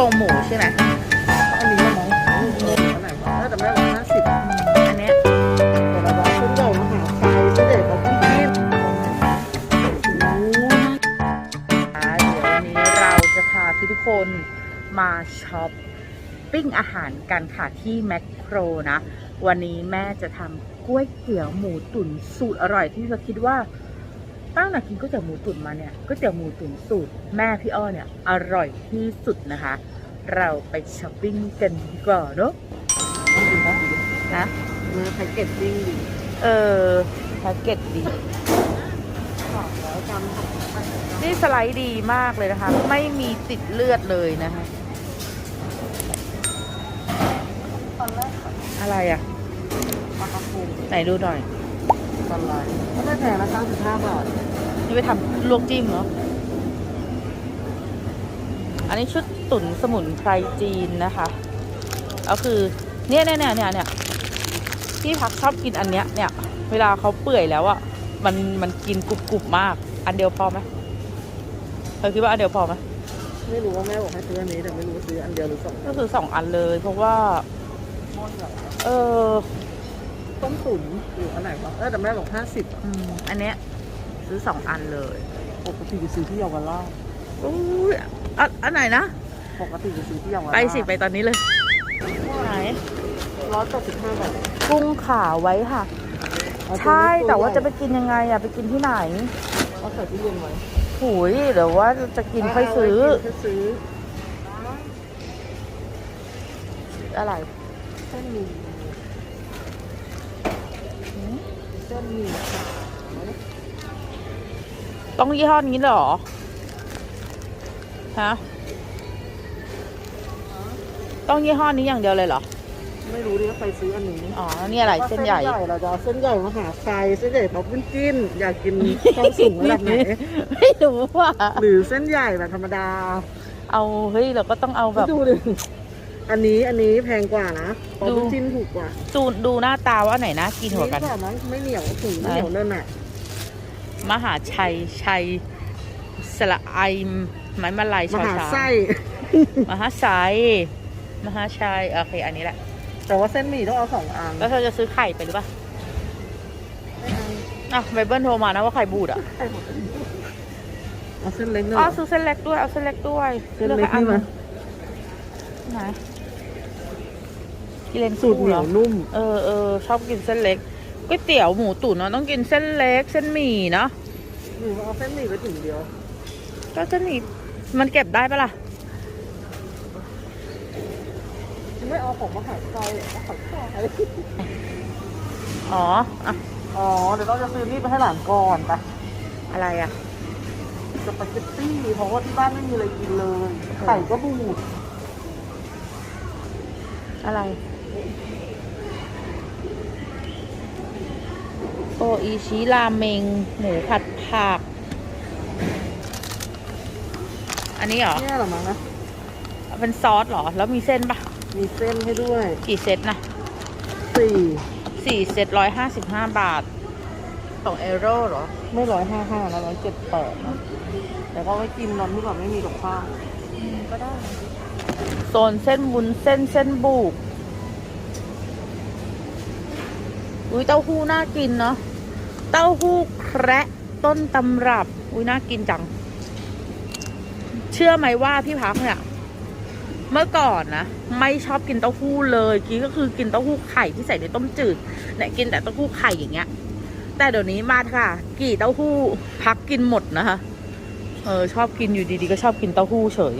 โครงหมูใช่ไหมอันนี้ละมั้งอันไหนวะน่าจะไม่ร้อยห้าสิบอันเนี้ยแต่ละร้านเส้นใหญ่มหาชัยเส้นใหญ่ของพี่กินอ่าเดี๋ยววันนี้เราจะพาทุกคนมาช้อปปิ้งอาหารกันค่ะที่แมคโครนะ วันนี้แม่จะทำก๋วยเตี๋ยวหมูตุ๋นสูตรอร่อยที่เราคิดว่า ตั้งแต่กินก๋วยเตี๋ยวหมูตุ๋นมาเนี่ยก๋วยเตี๋ยวหมูตุ๋นสูตรแม่พี่อ้อเนี่ยอร่อยที่สุดนะคะ เราไปช้อปปิ้งกันดีกว่าเนอะต้องดูนะนะเนื้อแพ็กเกจจิ้งดีเออแพ็กเกจดีสามร้อยกรัมของพันนี่สไลด์ดีมากเลยนะคะ ไม่มีติดเลือดเลยนะคะตอนแรกอะไรอะปลากระพงไหนดูหน่อย ตอนไลน์ก็ไม่แพงนะ95บาทนี่ไปทำลวกจิ้มเหรอ อันนี้ชุดตุ๋นสมุนไพรจีนนะคะ ก็คือเนี่ยเนี่ยเนี่ยเนี่ยเนี่ยพี่พักชอบกินอันเนี้ยเนี่ย เวลาเขาเปื่อยแล้วอะ่ะมันมันกินกรุบกรุบมาก อันเดียวพอไหมเธอคิดว่าอันเดียวพอไหมไม่รู้ว่าแม่บอกให้ซื้ออันนี้แต่ไม่รู้ว่าซื้ออันเดียวหรือสองก็คือสองอันเลย เพราะว่าม่อนแบบเออ ต้มตุ๋นหรืออันไหนวะเออแต่แม่บอก50อะอืมอันเนี้ยซื้อสองอันเลย ปกติไปซื้อที่เยาวราชอุ้ยอันอันไหนนะ ปกติไปซื้อที่เยาวราชไปสิไปตอนนี้เลย ไหน ร้อยแปดสิบห้าบาทกุ้งขาไว้ค่ะใช่ แต่ว่าจะไปกินยังไงอะไปกินที่ไหนเอาใส่ที่เย็นไว้หุยเดี๋ยวว่าจะกินค่อยซื้อ เาไว้กินค่อยซื้ออะไร เส้นหมี่เส้นหมี่ขาว ต้องยี่ห้อนี้เหรอ ฮะ ต้องยี่ห้อนี้อย่างเดียวเลยเหรอ ไม่รู้ดิว่าใครซื้ออันนี้อ๋อ นี่อะไรเส้นใหญ่เราจะเอาเส้นใหญ่มหาชัยเส้นใหญ่ท็อปปิ้นจิ้นอยากกินความสูงระดับไหน ไม่รู้ว่า หรือเส้นใหญ่แบบธรรมดา เอา เฮ้ย เราก็ต้องเอาแบบ ดูดิ อันนี้อันนี้แพงกว่านะท็อปดูปิ้นจิ้นถูกกว่าดูดูหน้าตาว่าไหนน่ากินหัวากัน นี่แบบนั้นไม่เหนียวถึงไม่เหนียวเนินอะมหาชัยชัยสละไอไม้มาลายมชอหาช้างไส้ มหาชัยมหาชัยโอเคอันนี้แหละ แต่ว่าเส้นหมี่ต้องเอาสองอันแล้วเธอจะซื้อไข่ไปหรือเปล่าอะไบเบิลโทรมานะว่าไข่บูดอะเอาเส้นเล็กหน่อ๋ออย ซื้อเส้นเล็กด้วยเอาเส้นเล็กด้วยเส้นเล็กนี่มา ไหน กินเลนสูตรเหนียวนุ่ม เออเออชอบกินเส้นเล็กก๋วยเตี๋ยวหมูตุ๋นเนาะต้องกินเส้นเล็กเส้นหมี่เนาะหนูเอาเส้นหมี่ไปถึงเดียว ก็เส้นหมี่มันเก็บได้ปะล่ะไม่เอาของมาขายไส้เอาขายไส้อ๋ออะอ๋อ เดี๋ยวเราจะซื้อนี่ไปให้หลานก่อนไปอะไรอะสปาเกตตี้เพราะว่าที่บ้านไม่มีอะไรกินเลยไข่ก็บูดอะไร โออิชิราเมง หมูผัดผัก อันนี้เหรอ เนี่ยเหรอมั้งนะเป็นซอสเหรอ แล้วมีเส้นปะมีเส้นให้ด้วยกี่เซตนะสี่สี่เซตร้อยห้าสิบห้าบาทของเอโร่เหรอ ไม่ร้อยห้าห้านะร้อยเจ็ดแปดนะแต่ก็ไว้กินตอนที่แบบไม่มีกับข้าวก็ได้ โซนเส้นวุ้นเส้นเส้นบุก อุ้ยเต้าหู้น่ากินเนาะ เต้าหู้แคระต้นตำรับ อุ้ยน่ากินจัง เชื่อไหมว่าพี่พักเนี่ยเมื่อก่อนนะไม่ชอบกินเต้าหู้เลยกินก็คือกินเต้าหู้ไข่ที่ใส่ในต้มจืดเนี่ยกินแต่เต้าหู้ไข่อย่างเงี้ย แต่เดี๋ยวนี้มาค่ะ กี่เต้าหู้พักกินหมดนะคะเออชอบกินอยู่ดีๆก็ชอบกินเต้าหู้เฉย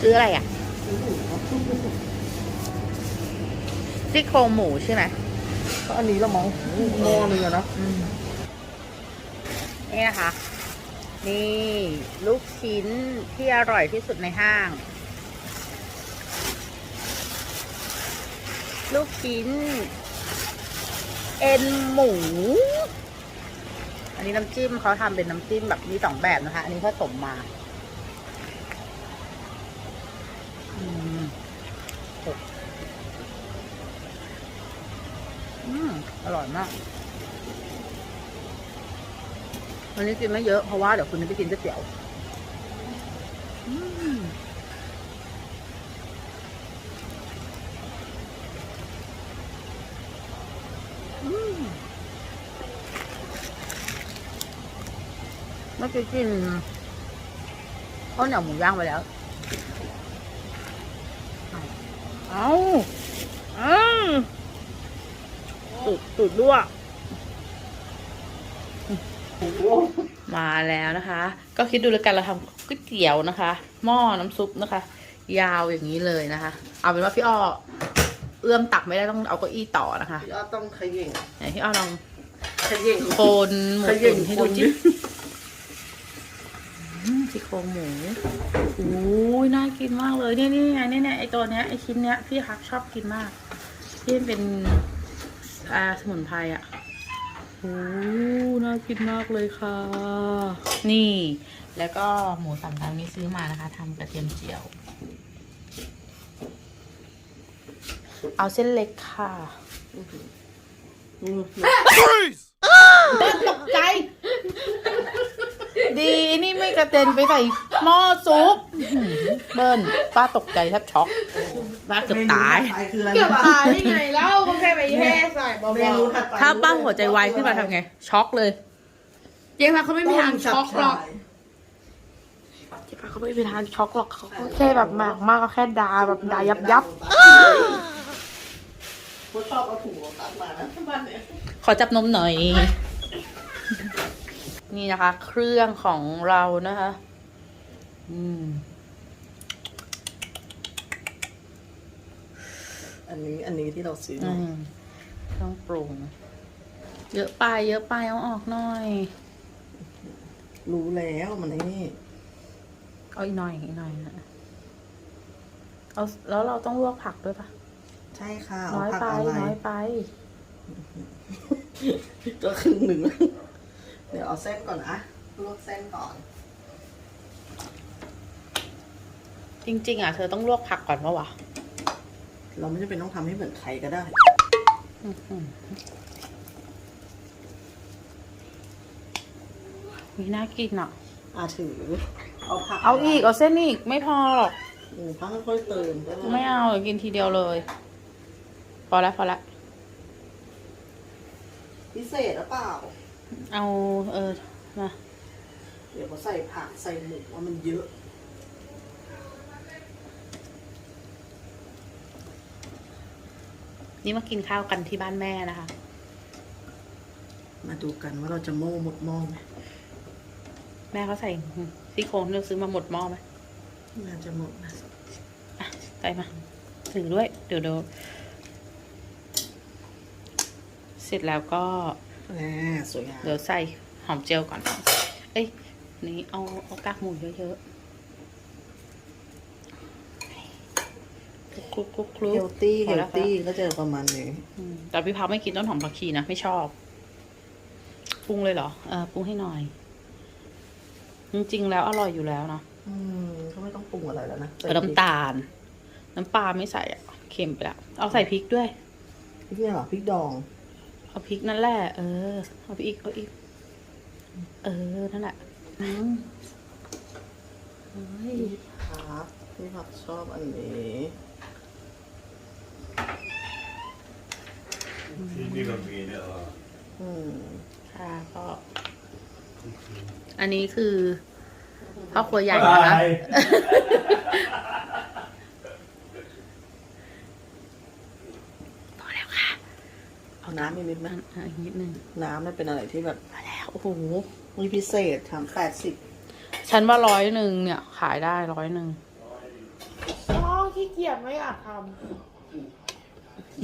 ซื้ออะไรอะ ซี่โครงหมูใช่ไหมก็อันนี้ละมั้งหม้อหนึงอะนะอืมนี่นะคะ นี่ลูกชิ้นที่อร่อยที่สุดในห้าง ลูกชิ้น เอ็นหมู อันนี้น้ำจิ้มเขาทำเป็นน้ำจิ้มแบบมีสองแบบนะคะ อันนี้ผสมมา อืม อืมอร่อยมาก วันนี้กินไม่เยอะเพราะว่าเดี๋ยวคุณนี้ไปกินก๋วยเตี๋ยวอืมอืมเมื่อกี้กินข้าวเหนียวหมูย่างไปแล้ว เอาเอาตุดตุดรั่วมาแล้วนะคะ ก็คิดดูแล้วกันเราทำก๋วยเตี๋ยวนะคะ หม้อน้ำซุปนะคะ ยาวอย่างนี้เลยนะคะ เอาเป็นว่าพี่อ้อเอื้อมตักไม่ได้ต้องเอาเก้าอี้ต่อนะคะพี่อ้อต้องขย่งไหนพี่อ้อลองขย่งโคนหมูขย่งตุ๋นให้คดูนจิ๊บอืม ซี่โครงหมูโอ้ยน่ากินมากเลยเนี่ยนี่ไงเนี่ยเนี่ยไอตัวเนี้ยไอชิ้นเนี้ยพี่ฮักชอบกินมากที่มันเป็นอ่าสมุนไพรอะโอ้น่ากินมากเลยค่ะ นี่ แล้วก็หมูสามชั้นนี้ซื้อมานะคะทำกระเทียมเจียว เอาเส้นเล็กค่ะตกใจ ดีนี่ไม่กระเด็นไปใส่หม้อซุปอื้อหือเบิ้ลป้าตกใจแทบช็อกป้าเกือบตายเมนูถัดไปคืออะไรเกือบรู้ปะตายได้ไงเล่าก็แค่ไปแย่ใส่เบาเมนูถัดไปถ้าป้าหัวใจวายขึ้นมาทำไง ช็อกเลยๆเจ๊พักเขาไม่มีทางช็อกหรอกเจ๊ป้าเขาไม่มีทางช็อกหรอกเขาก็แค่แบบมากมากก็แค่ดาแบบดายับยับเขาชอบเอาถุงโลตัสมานะบ้านเนี้ยขอจับนมหน่อย นี่นะคะ เครื่องของเรานะคะ อืม อันนี้อันนี้ที่เราซื้ออืมามเครื่องปรุง เยอะไป เยอะไปเอาออกหน่อย รู้แล้วมันไอ้นี่เอาอีกหน่อยอีกหน่อยนะเอาแล้วเราต้องลวกผักด้วยปะใช่ค่ะน้อยเอาไปผักอะไรน้อยไป ก็ครึ่งหนึ่ง เดี๋ยวเอาเส้นก่อนนะลวกเส้นก่อน จริง ๆ อะ เธอต้องลวกผักก่อนปะวะเราไม่จำเป็นต้องทำให้เหมือนใครก็ได้อื้อหือมีน่ากินอะอาถือ เอาผักเอาอีก เอาเส้นอีก ไม่พอหรอกอืมพักค่อยๆเติมก็ด้ไม่เอาเดี๋ยวกินทีเดียวเลย พอแล้วพอแล้วพิเศษหรือเปล่า เอาเออมาเดี๋ยวเขาใส่ผักใส่หมูว่ามันเยอะ นี่มากินข้าวกันที่บ้านแม่นะคะ มาดูกันว่าเราจะโม่หมดหม้อไหมแม่เขาใส่ซี่โครงที่เราซื้อมาหมดหม้อไหมน่าจะหมดนะอะใส่มาถือด้วย เดี๋ยวเดี๋ยวเสร็จแล้วก็ แหมสวยงามเดี๋ยวใส่หอมเจียวก่อน เอ้ย นี่เอาเอากากหมูเยอะๆคลุกคลุกคลุเฮกลตี้พเฮอลแล้วตี้ก็จะประมาณนี้อืมแต่พี่พาไม่กินต้นหอมผักชีนะ ไม่ชอบ ปรุงเลยเหรอ เออปรุงให้หน่อย จริงๆแล้วอร่อยอยู่แล้วเนาะอืมก็ไม่ต้องปรุงอะไรแล้วนะเออน้ำตาล น้ำปลาไม่ใส่อะเค็มไปแล้ว เอาใส่พริกด้วย พริกเนี่ยเหรอพริกดอง เอาพริกนั่นแหละ เออ เอาไปอีกเอาอีก เออ นั่นแหละอืมเฮ้ยครับพี่ผักชอบอันนี้นี่ก็มีเนี่ยเหรออืมค่ะก็อันนี้คือพ่อครัวใหญ่นะคะพอแล้วค่ะ เอาน้ำอีกนิดไหมอะอีกนิดนึงน้ำเนี่ยเป็นอะไรที่แบบพอแล้ว โอ้โห มีพิเศษทำแปดสิบฉันว่าร้อยหนึ่งเนี่ย ขายได้ร้อยหนึ่งอ๋อขี้เกียจไม่อยากท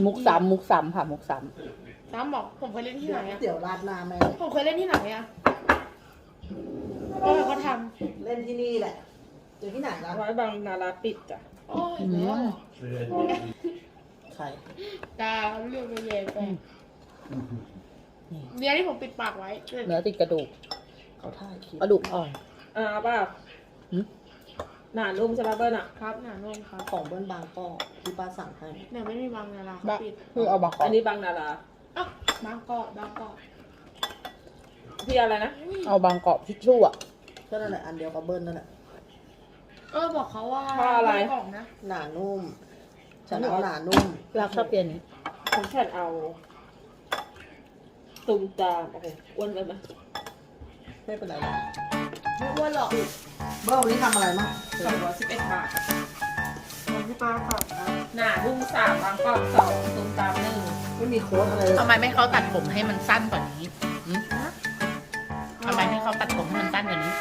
มุกซ้ำมุกซ้ำค่ะมุกซ้ำน้ำบอกผมเคยเล่นที่ไหนอะเดี๋ยวราดหน้าแม่ผมเคยเล่นที่ไหนอะก็เขาทเล่นที่นี่แหละเจอที่ไหนล่ะำไว้บางนาราปิดจ้ะโอ้ยำอืแล้วม ใคร ตาเรื่องไปแย่ไปเนี่ยที่ผมปิดปากไว้เนื้อติดกระดูกเขาถ่ายคลิปกระดูกอ่อนอ่าป่ะหืมหนานุ่มใช่ป่ะเบิ้ลอะครับหนานุ่มครับของเบิ้ลบางกอกที่ป้าสั่งให้เนี่ยไม่มีบางนาราเขาบะปิดคือเอาบักอันนี้บางนาราอะบางกอกบางกอกพี่อะไรนะเอาบางกรอบทิชชู่อะก็นั่นแหละอันเดียวกับเบิ้ลนั่นแหละเออบอกเขาว่าผ้าอะไรม่กล่องนะหนานุ่ม ฉันเอาหนานุ่มรักชอบเปลี่ยนนี้ผมแค่เอาตุ่มตามโอเคอ้วนไปไหมไม่เป็นไรหรอกไม่อ้วนหรอกเบิ้ลวันนี้ทำอะไรมั้งสองร้อยสิบเอ็ดบาทวันที่ป้าฝากนะหนาดุ้งสามบางกรอบสองตุ่มตามหนึ่งไม่มีโค้ดอะไรเลยทำไมไม่เขาตัดผมให้มันสั้นกว่านี้หืมทำไมไม่เขาตัดผมให้มันสั้นกว่านี้